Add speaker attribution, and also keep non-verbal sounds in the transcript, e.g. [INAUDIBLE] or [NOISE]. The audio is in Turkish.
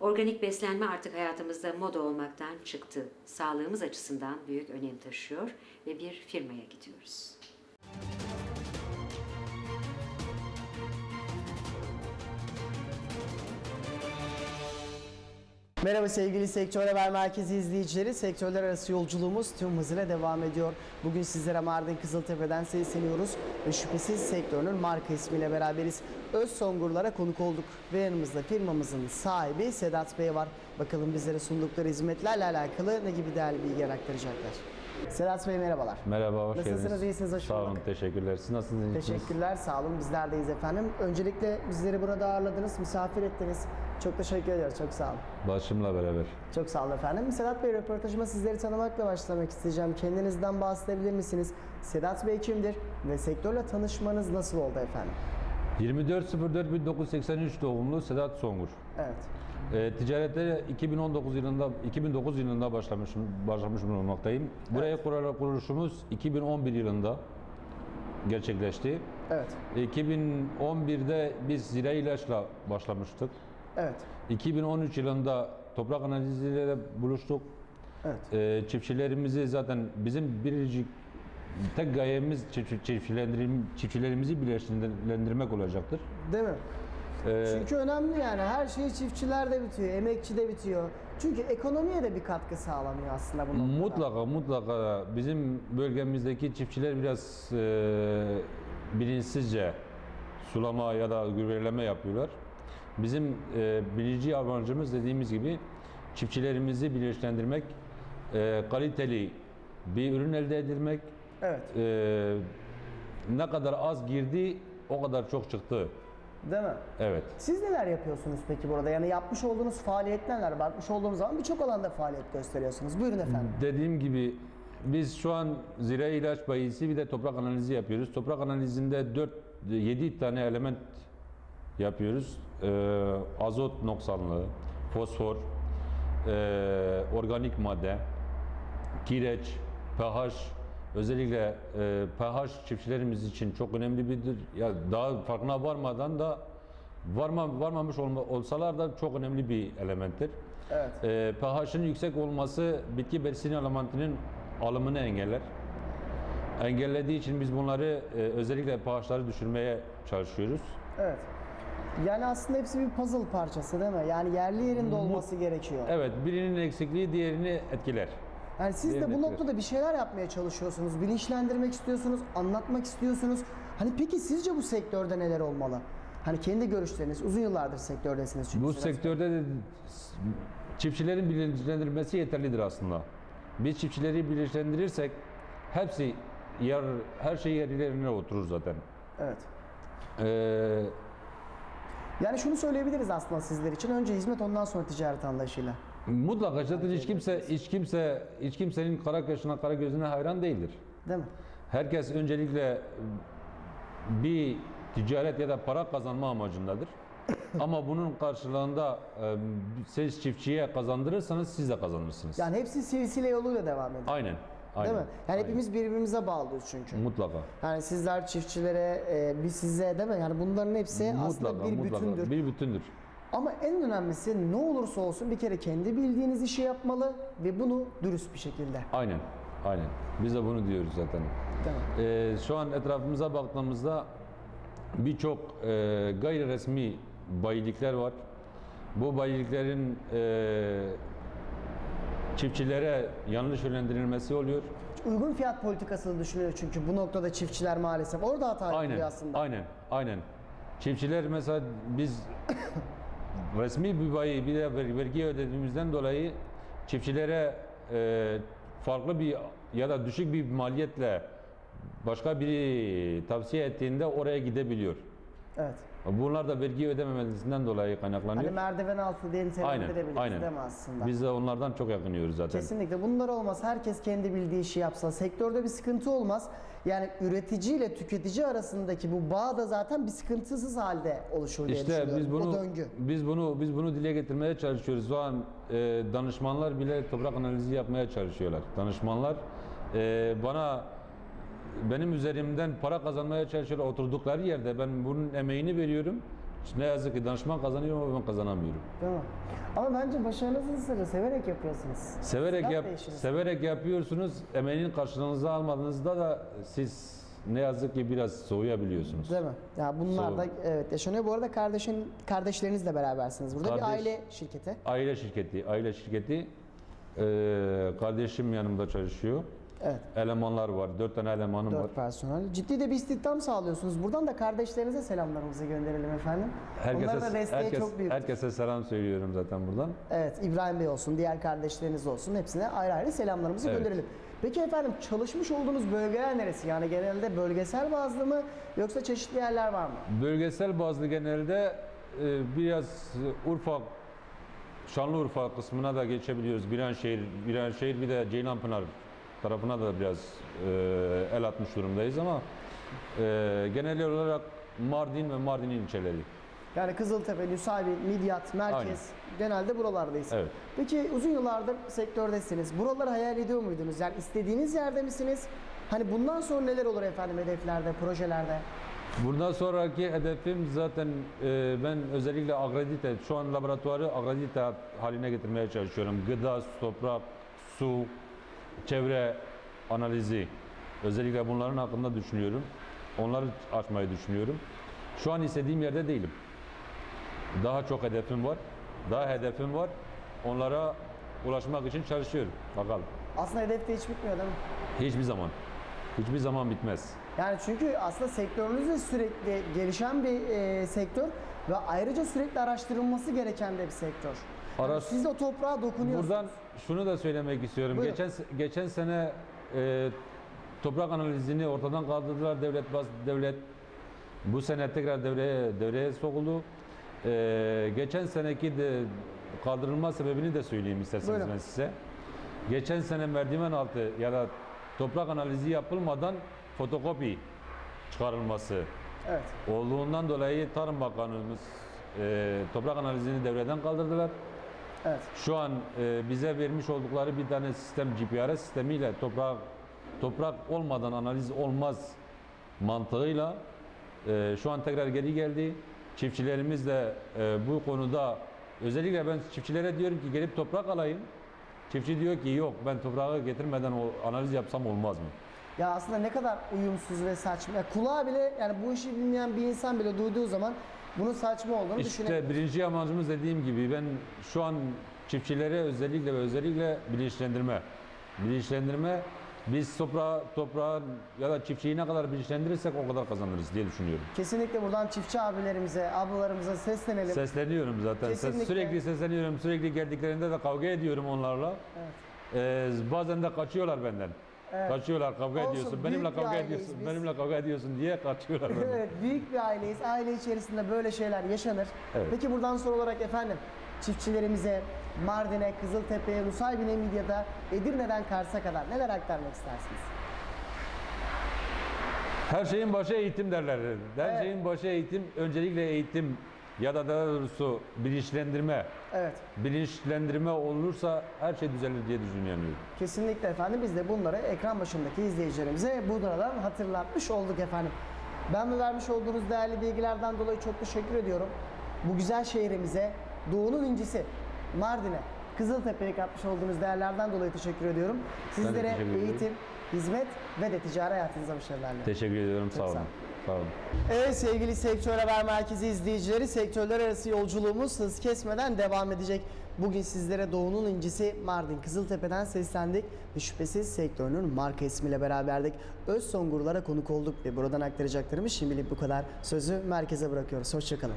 Speaker 1: Organik beslenme artık hayatımızda moda olmaktan çıktı. Sağlığımız açısından büyük önem taşıyor ve bir firmaya gidiyoruz.
Speaker 2: Merhaba sevgili Sektör Haber Merkezi izleyicileri. Sektörler arası yolculuğumuz tüm hızıyla devam ediyor. Bugün sizlere Mardin Kızıltepe'den sesleniyoruz ve şüphesiz sektörünün marka ismiyle beraberiz. Öz Songurlar'a konuk olduk ve yanımızda firmamızın sahibi Sedat Bey var. Bakalım bizlere sundukları hizmetlerle alakalı ne gibi değerli bilgiler aktaracaklar. Sedat Bey merhabalar.
Speaker 3: Merhaba, hoş
Speaker 2: Nasılsınız,
Speaker 3: geldiniz.
Speaker 2: iyisiniz, hoş
Speaker 3: Sağ olun,
Speaker 2: bulduk.
Speaker 3: teşekkürler. Siz nasılsınız?
Speaker 2: Teşekkürler, sağ olun. Bizler deyiz efendim. Öncelikle bizleri burada ağırladınız, misafir ettiniz. Çok teşekkür ediyoruz, çok sağ olun.
Speaker 3: Başımla beraber.
Speaker 2: Çok sağ olun efendim. Sedat Bey röportajıma sizleri tanımakla başlamak isteyeceğim. Kendinizden bahsedebilir misiniz? Sedat Bey kimdir ve sektörle tanışmanız nasıl oldu efendim?
Speaker 3: 24.04.1983 doğumlu Sedat Songur.
Speaker 2: Evet.
Speaker 3: Ee, ticarete 2019 yılında 2009 yılında başlamışım başlamış bulunmaktayım. Buraya kurarak kuruluşumuz 2011 yılında gerçekleşti.
Speaker 2: Evet.
Speaker 3: 2011'de biz zira ilaçla başlamıştık.
Speaker 2: Evet.
Speaker 3: 2013 yılında toprak analiziyle buluştuk.
Speaker 2: Evet.
Speaker 3: Ee, çiftçilerimizi zaten bizim biricik tek gayemiz çift- çiftçilendirim, çiftçilerimizi birleştirmek olacaktır.
Speaker 2: Değil mi?
Speaker 3: Ee,
Speaker 2: Çünkü önemli yani her şey çiftçilerde bitiyor, emekçide bitiyor. Çünkü ekonomiye de bir katkı sağlanıyor aslında bu noktada.
Speaker 3: mutlaka mutlaka bizim bölgemizdeki çiftçiler biraz e, bilinçsizce sulama ya da gübreleme yapıyorlar. Bizim e, birinci amacımız dediğimiz gibi çiftçilerimizi birleştirmek, e, kaliteli bir ürün elde edilmek,
Speaker 2: Evet.
Speaker 3: e, ne kadar az girdi o kadar çok çıktı.
Speaker 2: Değil mi?
Speaker 3: Evet.
Speaker 2: Siz neler yapıyorsunuz peki burada? Yani yapmış olduğunuz faaliyetler neler? Bakmış olduğumuz zaman birçok alanda faaliyet gösteriyorsunuz. Buyurun efendim.
Speaker 3: Dediğim gibi biz şu an zira ilaç bayisi bir de toprak analizi yapıyoruz. Toprak analizinde 4 7 tane element yapıyoruz. Ee, azot noksanlığı, fosfor, ee, organik madde, kireç, pH özellikle e, pH çiftçilerimiz için çok önemli bir ya daha farkına varmadan da varma, varmamış olma, olsalar da çok önemli bir elementtir.
Speaker 2: Evet.
Speaker 3: E, pH'ın yüksek olması bitki besin elementinin alımını engeller. Engellediği için biz bunları e, özellikle pH'ları düşürmeye çalışıyoruz.
Speaker 2: Evet. Yani aslında hepsi bir puzzle parçası değil mi? Yani yerli yerinde olması gerekiyor.
Speaker 3: Evet, birinin eksikliği diğerini etkiler.
Speaker 2: Yani siz de bu
Speaker 3: etkiler.
Speaker 2: noktada bir şeyler yapmaya çalışıyorsunuz, bilinçlendirmek istiyorsunuz, anlatmak istiyorsunuz. Hani peki sizce bu sektörde neler olmalı? Hani kendi görüşleriniz, uzun yıllardır sektördesiniz çünkü.
Speaker 3: Bu sektörde de çiftçilerin bilinçlendirilmesi yeterlidir aslında. Biz çiftçileri bilinçlendirirsek hepsi yer, her şey yerlerine oturur zaten.
Speaker 2: Evet.
Speaker 3: Ee,
Speaker 2: Yani şunu söyleyebiliriz aslında sizler için. Önce hizmet ondan sonra ticaret anlayışıyla.
Speaker 3: mutlaka zaten hiç kimse hiç kimse hiç kimsenin kara kaşına kara gözüne hayran değildir.
Speaker 2: Değil mi?
Speaker 3: Herkes öncelikle bir ticaret ya da para kazanma amacındadır. [COUGHS] Ama bunun karşılığında e, siz çiftçiye kazandırırsanız siz de kazanırsınız.
Speaker 2: Yani hepsi silsile yoluyla devam ediyor.
Speaker 3: Aynen. Aynen.
Speaker 2: Değil mi? Yani
Speaker 3: Aynen.
Speaker 2: hepimiz birbirimize bağlıyız çünkü.
Speaker 3: mutlaka.
Speaker 2: Yani sizler çiftçilere, e, biz size değil mi? Yani bunların hepsi aslında
Speaker 3: Mutlaka,
Speaker 2: bir
Speaker 3: mutlaka.
Speaker 2: bütündür.
Speaker 3: Bir bütündür.
Speaker 2: Ama en önemlisi ne olursa olsun bir kere kendi bildiğiniz işi yapmalı ve bunu dürüst bir şekilde.
Speaker 3: Aynen. Aynen. Biz de bunu diyoruz zaten.
Speaker 2: Mi?
Speaker 3: Ee, şu an etrafımıza baktığımızda birçok e, gayri resmi bayilikler var. Bu bayiliklerin e, çiftçilere yanlış yönlendirilmesi oluyor.
Speaker 2: Uygun fiyat politikasını düşünüyor çünkü bu noktada çiftçiler maalesef orada hata
Speaker 3: Aynen.
Speaker 2: yapıyor aslında.
Speaker 3: Aynen. Aynen. Çiftçiler mesela biz [COUGHS] resmi bir bayi bir de ver- vergi ödediğimizden dolayı çiftçilere e, farklı bir ya da düşük bir maliyetle başka biri tavsiye ettiğinde oraya gidebiliyor.
Speaker 2: Evet.
Speaker 3: Bunlar da vergi ödememesinden dolayı kaynaklanıyor.
Speaker 2: Hani merdiven altı diye
Speaker 3: aynen,
Speaker 2: nitelendirebiliriz
Speaker 3: aynen.
Speaker 2: değil mi aslında?
Speaker 3: Biz de onlardan çok yakınıyoruz zaten.
Speaker 2: Kesinlikle. Bunlar olmaz. Herkes kendi bildiği işi yapsa sektörde bir sıkıntı olmaz. Yani üretici ile tüketici arasındaki bu bağ da zaten bir sıkıntısız halde oluşur diye
Speaker 3: İşte
Speaker 2: düşünüyorum.
Speaker 3: biz bunu
Speaker 2: O döngü.
Speaker 3: biz bunu biz bunu dile getirmeye çalışıyoruz. Şu an e, danışmanlar bile toprak analizi yapmaya çalışıyorlar. Danışmanlar e, bana benim üzerimden para kazanmaya çalışıyorlar oturdukları yerde ben bunun emeğini veriyorum. ne yazık ki danışman kazanıyor ama ben kazanamıyorum.
Speaker 2: Değil mi? Ama bence başarınızın sırrı severek yapıyorsunuz.
Speaker 3: Severek
Speaker 2: Silah
Speaker 3: yap,
Speaker 2: da
Speaker 3: severek yapıyorsunuz. Emeğinin karşılığınızı almadığınızda da siz ne yazık ki biraz soğuyabiliyorsunuz.
Speaker 2: Değil mi? Ya bunlar da
Speaker 3: Soğuk.
Speaker 2: evet yaşanıyor. Bu arada kardeşin kardeşlerinizle berabersiniz. Burada bir
Speaker 3: Kardeş-
Speaker 2: aile şirketi.
Speaker 3: Aile şirketi, aile şirketi. Ee, kardeşim yanımda çalışıyor.
Speaker 2: Evet.
Speaker 3: Elemanlar var. Dört tane elemanım var.
Speaker 2: Dört personel. Ciddi de bir istihdam sağlıyorsunuz. Buradan da kardeşlerinize selamlarımızı gönderelim efendim. Onların da desteği
Speaker 3: herkes,
Speaker 2: çok büyük.
Speaker 3: herkese selam söylüyorum zaten buradan.
Speaker 2: Evet, İbrahim Bey olsun, diğer kardeşleriniz olsun. Hepsine ayrı ayrı selamlarımızı
Speaker 3: Evet.
Speaker 2: gönderelim. Peki efendim çalışmış olduğunuz bölgeler neresi? Yani genelde bölgesel bazlı mı yoksa çeşitli yerler var mı?
Speaker 3: Bölgesel bazlı genelde e, biraz Urfa, Şanlıurfa kısmına da geçebiliyoruz. Birenşehir, Birenşehir bir de Ceylanpınar tarafına da biraz e, el atmış durumdayız ama e, genel olarak Mardin ve Mardin ilçeleri.
Speaker 2: Yani Kızıltepe, Nusaybin, Midyat, Merkez
Speaker 3: Aynen.
Speaker 2: genelde buralardayız.
Speaker 3: Evet.
Speaker 2: Peki uzun yıllardır sektördesiniz. Buraları hayal ediyor muydunuz? Yani istediğiniz yerde misiniz? Hani bundan sonra neler olur efendim hedeflerde, projelerde?
Speaker 3: Bundan sonraki hedefim zaten e, ben özellikle agredite, şu an laboratuvarı agredite haline getirmeye çalışıyorum. Gıda, toprak, su, çevre analizi. Özellikle bunların hakkında düşünüyorum. Onları açmayı düşünüyorum. Şu an istediğim yerde değilim. Daha çok hedefim var. Daha hedefim var. Onlara ulaşmak için çalışıyorum. Bakalım.
Speaker 2: Aslında hedef de hiç bitmiyor değil mi?
Speaker 3: Hiçbir zaman. Hiçbir zaman bitmez.
Speaker 2: Yani çünkü aslında sektörünüz de sürekli gelişen bir e, sektör ve ayrıca sürekli araştırılması gereken de bir sektör. Yani
Speaker 3: Araş-
Speaker 2: siz de toprağa dokunuyorsunuz.
Speaker 3: Buradan şunu da söylemek istiyorum.
Speaker 2: Buyurun.
Speaker 3: Geçen geçen sene e, toprak analizini ortadan kaldırdılar devlet bas devlet. Bu sene tekrar devreye devreye sokuldu. E, geçen seneki de kaldırılma sebebini de söyleyeyim isterseniz
Speaker 2: Buyurun.
Speaker 3: ben size. Geçen sene merdiven altı ya da toprak analizi yapılmadan fotokopi çıkarılması
Speaker 2: Evet.
Speaker 3: olduğundan dolayı Tarım Bakanımız e, toprak analizini devreden kaldırdılar.
Speaker 2: Evet.
Speaker 3: Şu an e, bize vermiş oldukları bir tane sistem GPRS sistemiyle toprak toprak olmadan analiz olmaz mantığıyla e, şu an tekrar geri geldi. Çiftçilerimiz de e, bu konuda özellikle ben çiftçilere diyorum ki gelip toprak alayım. Çiftçi diyor ki yok ben toprağı getirmeden o analiz yapsam olmaz mı?
Speaker 2: Ya aslında ne kadar uyumsuz ve saçma. Ya kulağa bile yani bu işi bilmeyen bir insan bile duyduğu zaman bunun saçma olduğunu düşünebilir.
Speaker 3: İşte birinci amacımız dediğim gibi ben şu an çiftçilere özellikle ve özellikle bilinçlendirme. Bilinçlendirme biz toprağı, toprağı ya da çiftçiyi ne kadar bilinçlendirirsek o kadar kazanırız diye düşünüyorum.
Speaker 2: Kesinlikle buradan çiftçi abilerimize, ablalarımıza seslenelim.
Speaker 3: Sesleniyorum zaten. Ses-
Speaker 2: Kesinlikle.
Speaker 3: sürekli sesleniyorum. Sürekli geldiklerinde de kavga ediyorum onlarla.
Speaker 2: Evet.
Speaker 3: Ee, bazen de kaçıyorlar benden.
Speaker 2: Evet.
Speaker 3: Kaçıyorlar, kavga
Speaker 2: Olsun,
Speaker 3: ediyorsun. Benimle kavga ediyorsun.
Speaker 2: biz.
Speaker 3: Benimle kavga ediyorsun diye kaçıyorlar. [LAUGHS]
Speaker 2: Evet, büyük bir aileyiz. Aile içerisinde böyle şeyler yaşanır.
Speaker 3: Evet.
Speaker 2: Peki buradan sonra olarak efendim çiftçilerimize Mardin'e, Kızıltepe'ye, Nusaybin'e, Midyat'a, Edirne'den Kars'a kadar neler aktarmak istersiniz?
Speaker 3: Her şeyin başı eğitim derler. Her
Speaker 2: Evet.
Speaker 3: şeyin başı eğitim. Öncelikle eğitim ya da daha doğrusu bilinçlendirme.
Speaker 2: Evet,
Speaker 3: Bilinçlendirme olursa her şey düzelir diye düşünüyorum.
Speaker 2: kesinlikle efendim. Biz de bunları ekran başındaki izleyicilerimize buradan hatırlatmış olduk efendim. Ben de vermiş olduğunuz değerli bilgilerden dolayı çok teşekkür ediyorum. Bu güzel şehrimize, Doğu'nun incisi Mardin'e, Kızıltepe'ye katmış olduğunuz değerlerden dolayı teşekkür ediyorum. Sizlere
Speaker 3: teşekkür
Speaker 2: eğitim, hizmet ve de ticari hayatınıza başarılar dilerim.
Speaker 3: Teşekkür ediyorum. Sağ
Speaker 2: olun.
Speaker 3: Sağ olun.
Speaker 2: Evet sevgili Sektör Haber Merkezi izleyicileri sektörler arası yolculuğumuz hız kesmeden devam edecek. Bugün sizlere Doğu'nun incisi Mardin Kızıltepe'den seslendik ve şüphesiz sektörünün marka ismiyle beraberdik. Öz Songurlara konuk olduk ve buradan aktaracaklarımız şimdilik bu kadar. Sözü merkeze bırakıyoruz. Hoşçakalın.